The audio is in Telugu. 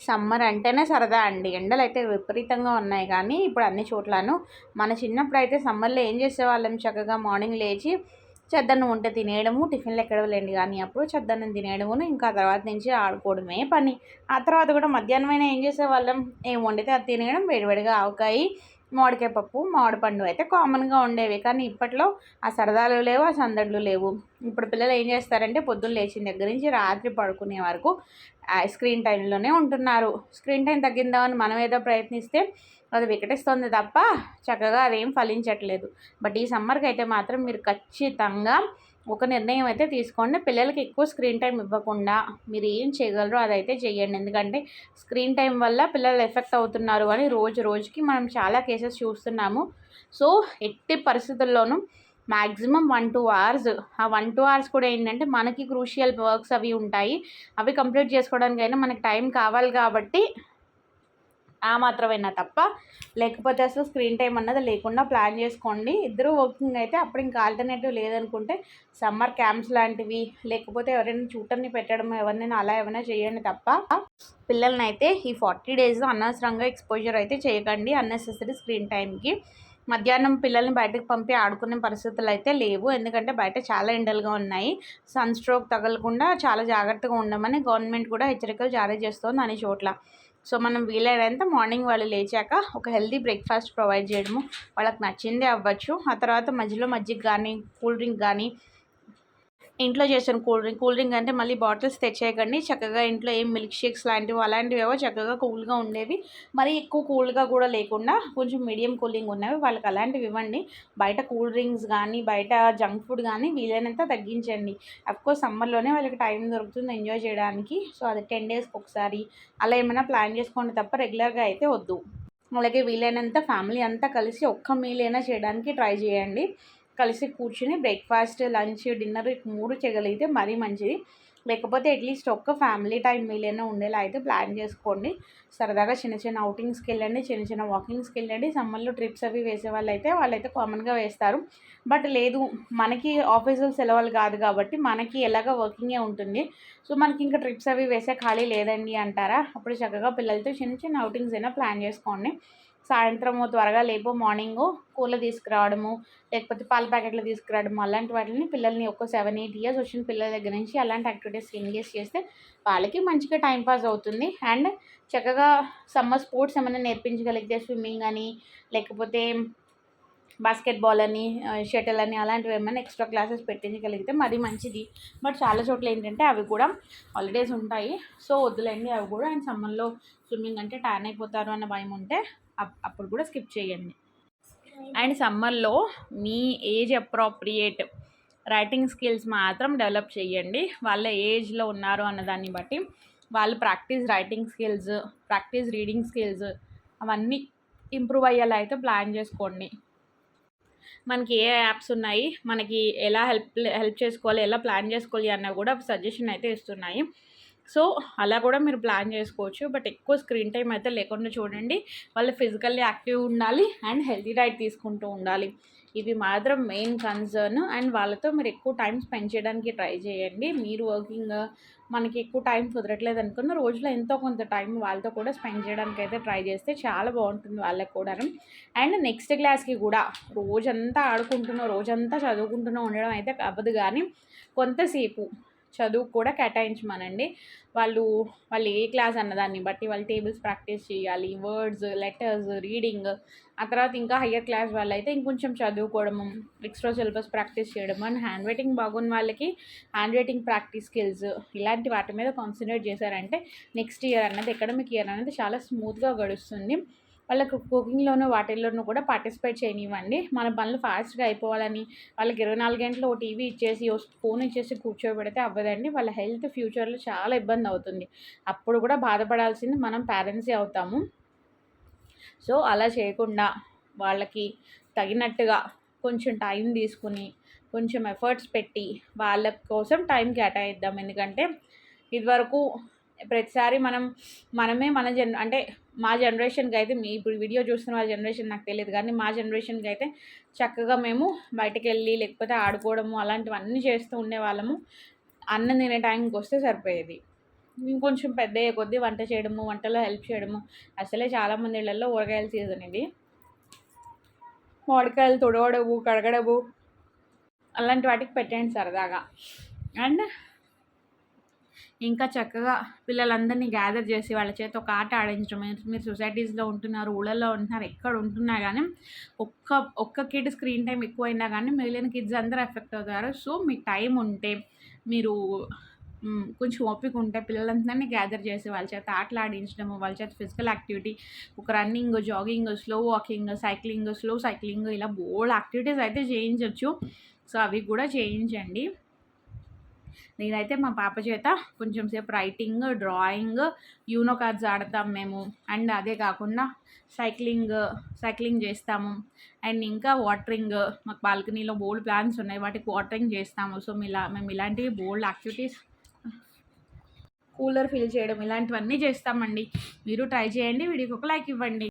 సమ్మర్ అంటేనే సరదా అండి. ఎండలు అయితే విపరీతంగా ఉన్నాయి కానీ ఇప్పుడు అన్ని చోట్లను. మన చిన్నప్పుడు అయితే సమ్మర్లో ఏం చేసేవాళ్ళం? చక్కగా మార్నింగ్ లేచి చెద్దన్నం ఉంటే తినేయడము టిఫిన్లు ఎక్కడలేండి కానీ అప్పుడు చెద్దన్నం తినేయడము ఇంకా తర్వాత నుంచి ఆడుకోవడమే పని. ఆ తర్వాత కూడా మధ్యాహ్నమైనా ఏం చేసేవాళ్ళం? ఏం వండితే అది తినేయడం వేడివేడిగా ఆవకాయి మామిడికాయ పప్పు మామిడి పండు అయితే కామన్గా ఉండేవి. కానీ ఇప్పట్లో ఆ సరదాలు లేవు ఆ సందడులు లేవు. ఇప్పుడు పిల్లలు ఏం చేస్తారంటే పొద్దున్న లేచిన దగ్గర నుంచి రాత్రి పడుకునే వరకు స్క్రీన్ టైంలోనే ఉంటున్నారు. స్క్రీన్ టైం తగ్గిందామని మనం ఏదో ప్రయత్నిస్తే అది వికటిస్తుంది తప్ప చక్కగా అదేం ఫలించట్లేదు. బట్ ఈ సమ్మర్కి అయితే మాత్రం మీరు ఖచ్చితంగా ఒక నిర్ణయం అయితే తీసుకోండి. పిల్లలకి ఎక్కువ స్క్రీన్ టైం ఇవ్వకుండా మీరు ఏం చేయగలరో అదైతే చేయండి. ఎందుకంటే స్క్రీన్ టైం వల్ల పిల్లలు ఎఫెక్ట్ అవుతున్నారు అని రోజు రోజుకి మనం చాలా కేసెస్ చూస్తున్నాము. సో ఎట్టి పరిస్థితుల్లోనూ మ్యాక్సిమం వన్ టూ అవర్స్ ఆ వన్ టూ అవర్స్ కూడా ఏంటంటే మనకి క్రూషియల్ వర్క్స్ అవి ఉంటాయి. అవి కంప్లీట్ చేసుకోవడానికైనా మనకి టైం కావాలి కాబట్టి ఆ మాత్రమైనా తప్ప? లేకపోతే అసలు స్క్రీన్ టైం అన్నది లేకుండా ప్లాన్ చేసుకోండి. ఇద్దరు వర్కింగ్ అయితే అప్పుడు ఇంకా ఆల్టర్నేటివ్ లేదనుకుంటే సమ్మర్ క్యాంప్స్ లాంటివి లేకపోతే ఎవరైనా చూటర్ని పెట్టడం ఎవరినైనా అలా ఏమైనా చేయండి తప్ప. పిల్లల్ని అయితే ఈ ఫార్టీ డేస్ అనవసరంగా ఎక్స్పోజర్ అయితే చేయకండి అన్నెసెసరీ స్క్రీన్ టైంకి మధ్యాహ్నం పిల్లల్ని బయటకు పంపి ఆడుకునే పరిస్థితులు అయితే లేవు. ఎందుకంటే బయట చాలా ఎండలుగా ఉన్నాయి. సన్ స్ట్రోక్ తగలకుండా చాలా జాగ్రత్తగా ఉండమని గవర్నమెంట్ కూడా హెచ్చరికలు జారీ చేస్తోంది అనే చోట్ల. సో మనం వీలైనంత మార్నింగ్ వాళ్ళు లేచాక ఒక హెల్దీ బ్రేక్ఫాస్ట్ ప్రొవైడ్ చేయడము వాళ్ళకి నచ్చిందే అవ్వచ్చు. ఆ తర్వాత మధ్యలో మజ్జిగ కానీ కూల్ డ్రింక్ కానీ ఇంట్లో చేసిన కూల్ డ్రింక్. కూల్ డ్రింక్ అంటే మళ్ళీ బాటిల్స్ తెచ్చేయకండి. చక్కగా ఇంట్లో ఏం మిల్క్ షేక్స్ లాంటివి అలాంటివి ఏవో చక్కగా కూల్గా ఉండేవి. మరీ ఎక్కువ కూల్గా కూడా లేకుండా కొంచెం మీడియం కూలింగ్ ఉన్నవి. వాళ్ళకి అలాంటివి ఇవ్వండి. బయట కూల్ డ్రింక్స్ కానీ బయట జంక్ ఫుడ్ కానీ వీలైనంత తగ్గించండి. అఫ్కోర్స్ సమ్మర్లోనే వాళ్ళకి టైం దొరుకుతుంది ఎంజాయ్ చేయడానికి. సో అది టెన్ డేస్కి ఒకసారి అలా ఏమైనా ప్లాన్ చేసుకోండి తప్ప రెగ్యులర్గా అయితే వద్దు. అలాగే వీలైనంత ఫ్యామిలీ అంతా కలిసి ఒక్క మీల్ అయినా చేయడానికి ట్రై చేయండి. కలిసి కూర్చుని బ్రేక్ఫాస్ట్ లంచ్ డిన్నర్ మూడు చేయగలిగితే మరీ మంచిది. లేకపోతే అట్లీస్ట్ ఒక్క ఫ్యామిలీ టైం మీలైనా ఉండేలా అయితే ప్లాన్ చేసుకోండి. సరదాగా చిన్న చిన్న అవుటింగ్స్కి వెళ్ళండి చిన్న చిన్న వాకింగ్స్కి వెళ్ళండి. సమ్మర్లో ట్రిప్స్ అవి వేసే వాళ్ళు అయితే వాళ్ళైతే కామన్గా వేస్తారు. బట్ లేదు మనకి ఆఫీసులు సెలవులు కాదు కాబట్టి మనకి ఎలాగ వర్కింగే ఉంటుంది. సో మనకి ఇంకా ట్రిప్స్ అవి వేసే ఖాళీ లేదండి అంటారా? అప్పుడు చక్కగా పిల్లలతో చిన్న చిన్న అవుటింగ్స్ అయినా ప్లాన్ చేసుకోండి. సాయంత్రము త్వరగా లేపో మార్నింగు కూల తీసుకురావడము లేకపోతే పాల ప్యాకెట్లు తీసుకురావడము అలాంటి వాటిని పిల్లల్ని ఒక సెవెన్ ఎయిట్ ఇయర్స్ వచ్చిన పిల్లల దగ్గర నుంచి అలాంటి యాక్టివిటీస్ ఎంగేజ్ చేస్తే వాళ్ళకి మంచిగా టైం పాస్ అవుతుంది. అండ్ చక్కగా సమ్మర్ స్పోర్ట్స్ ఏమైనా నేర్పించగలిగితే స్విమ్మింగ్ అని లేకపోతే బాస్కెట్బాల్ అని షటిల్ అని అలాంటివి ఏమైనా ఎక్స్ట్రా క్లాసెస్ పెట్టించగలిగితే మరి మంచిది. బట్ చాలా చోట్ల ఏంటంటే అవి కూడా హాలిడేస్ ఉంటాయి. సో వద్దులేండి అవి కూడా అండ్ సమ్మర్లో స్విమ్మింగ్ అంటే ట్యాన్ అయిపోతారు అన్న భయం ఉంటే అప్పుడు కూడా స్కిప్ చేయండి. అండ్ సమ్మర్లో మీ ఏజ్ అప్రోప్రియేట్ రైటింగ్ స్కిల్స్ మాత్రం డెవలప్ చేయండి. వాళ్ళ ఏజ్లో ఉన్నారు అన్న దాన్ని బట్టి వాళ్ళు practice writing skills practice reading skills అవన్నీ ఇంప్రూవ్ అయ్యేలా అయితే ప్లాన్ చేసుకోండి. మనకి ఏ యాప్స్ ఉన్నాయి మనకి ఎలా హెల్ప్ హెల్ప్ చేసుకోవాలి ఎలా ప్లాన్ చేసుకోవాలి అన్న కూడా సజెషన్ అయితే ఇస్తున్నాయి. సో అలా కూడా మీరు ప్లాన్ చేసుకోవచ్చు. బట్ ఎక్కువ స్క్రీన్ టైం అయితే లేకుండా చూడండి. వాళ్ళు ఫిజికల్లీ యాక్టివ్ ఉండాలి అండ్ హెల్తీ డైట్ తీసుకుంటూ ఉండాలి. ఇవి మాత్రం మెయిన్ కన్సర్న్. అండ్ వాళ్ళతో మీరు ఎక్కువ టైం స్పెండ్ చేయడానికి ట్రై చేయండి. మీరు వర్కింగ్ మనకి ఎక్కువ టైం కుదరట్లేదు అనుకున్న రోజులో ఎంతో కొంత టైం వాళ్ళతో కూడా స్పెండ్ చేయడానికి అయితే ట్రై చేస్తే చాలా బాగుంటుంది వాళ్ళకి కూడా అండ్ నెక్స్ట్ క్లాస్కి కూడా రోజంతా ఆడుకుంటున్నాం రోజంతా చదువుకుంటూనే ఉండడం అయితే అవ్వదు కానీ కొంతసేపు చదువు కూడా కేటాయించమనండి. వాళ్ళు వాళ్ళు ఏ క్లాస్ అన్నదాన్ని బట్టి వాళ్ళు టేబుల్స్ ప్రాక్టీస్ చేయాలి వర్డ్స్ లెటర్స్ రీడింగ్ ఆ తర్వాత ఇంకా హయ్యర్ క్లాస్ వాళ్ళు అయితే ఇంకొంచెం చదువుకోవడము ఎక్స్ట్రా సిలబస్ ప్రాక్టీస్ చేయడం అండ్ హ్యాండ్ రైటింగ్ బాగున్న వాళ్ళకి హ్యాండ్ రైటింగ్ ప్రాక్టీస్ స్కిల్స్ ఇలాంటి వాటి మీద కాన్సన్ట్రేట్ చేశారంటే నెక్స్ట్ ఇయర్ అన్నది ఎకడమిక్ ఇయర్ అనేది చాలా స్మూత్గా గడుస్తుంది. వాళ్ళకు కుకింగ్లోనూ వాటిల్లోనూ కూడా పార్టిసిపేట్ చేయనివ్వండి. మన పనులు ఫాస్ట్గా అయిపోవాలని వాళ్ళకి ఇరవై నాలుగు గంటలు ఓ టీవీ ఇచ్చేసి ఓ ఫోన్ ఇచ్చేసి కూర్చోబెడితే అవ్వదండి. వాళ్ళ హెల్త్ ఫ్యూచర్లో చాలా ఇబ్బంది అవుతుంది. అప్పుడు కూడా బాధపడాల్సింది మనం పేరెంట్సే అవుతాము. సో అలా చేయకుండా వాళ్ళకి తగినట్టుగా కొంచెం టైం తీసుకుని కొంచెం ఎఫర్ట్స్ పెట్టి వాళ్ళ కోసం టైం కేటాయిద్దాం. ఎందుకంటే ఇదివరకు ప్రతిసారి మనం మనమే మన జన్ అంటే మా జనరేషన్కి అయితే మీ ఇప్పుడు వీడియో చూస్తున్న వాళ్ళ జనరేషన్ నాకు తెలియదు. కానీ మా జనరేషన్కి అయితే చక్కగా మేము బయటకు వెళ్ళి లేకపోతే ఆడుకోవడము అలాంటివన్నీ చేస్తూ ఉండేవాళ్ళము. అన్నం తినే టైంకి వస్తే సరిపోయేది. ఇంకొంచెం పెద్ద అయ్యే కొద్దీ వంట చేయడము వంటలో హెల్ప్ చేయడము. అసలే చాలామంది ఇళ్ళలో ఊరగాయల సీజన్ ఇది మామిడికాయలు తుడవడము కడగడము అలాంటి వాటికి పెట్టండి సరదాగా. అండ్ ఇంకా చక్కగా పిల్లలందరినీ గ్యాదర్ చేసి వాళ్ళ చేత ఒక ఆట ఆడించడం. మీరు- సొసైటీస్లో ఉంటున్నారు ఊళ్ళల్లో ఉంటున్నారు ఎక్కడ ఉంటున్నా కానీ ఒక్క ఒక్క కిడ్ స్క్రీన్ టైం ఎక్కువైనా కానీ మిగిలిన కిడ్స్ అందరూ ఎఫెక్ట్ అవుతారు. సో మీ టైం ఉంటే మీరు కొంచెం ఓపిక ఉంటే పిల్లలందరినీ గ్యాదర్ చేసి వాళ్ళ చేత ఆటలు ఆడించడము వాళ్ళ చేత ఫిజికల్ యాక్టివిటీ ఒక running jogging slow walking cycling slow cycling ఇలా బోల్డ్ యాక్టివిటీస్ అయితే చేయించవచ్చు సో అవి కూడా చేయించండి. నేనైతే మా పాప చేత కొంచెం సేపు రైటింగ్ డ్రాయింగ్ యూనో కార్డ్స్ ఆడతాం మేము. అండ్ అదే కాకుండా సైక్లింగ్ సైక్లింగ్ చేస్తాము. అండ్ ఇంకా వాటరింగ్ మాకు బాల్కనీలో బోల్డ్ ప్లాంట్స్ ఉన్నాయి. వాటికి వాటరింగ్ చేస్తాము. సో ఇలా మేము ఇలాంటివి బోల్డ్ యాక్టివిటీస్ కూలర్ ఫిల్ చేయడం ఇలాంటివన్నీ చేస్తామండి. మీరు ట్రై చేయండి. వీడియోకి ఒక లైక్ ఇవ్వండి.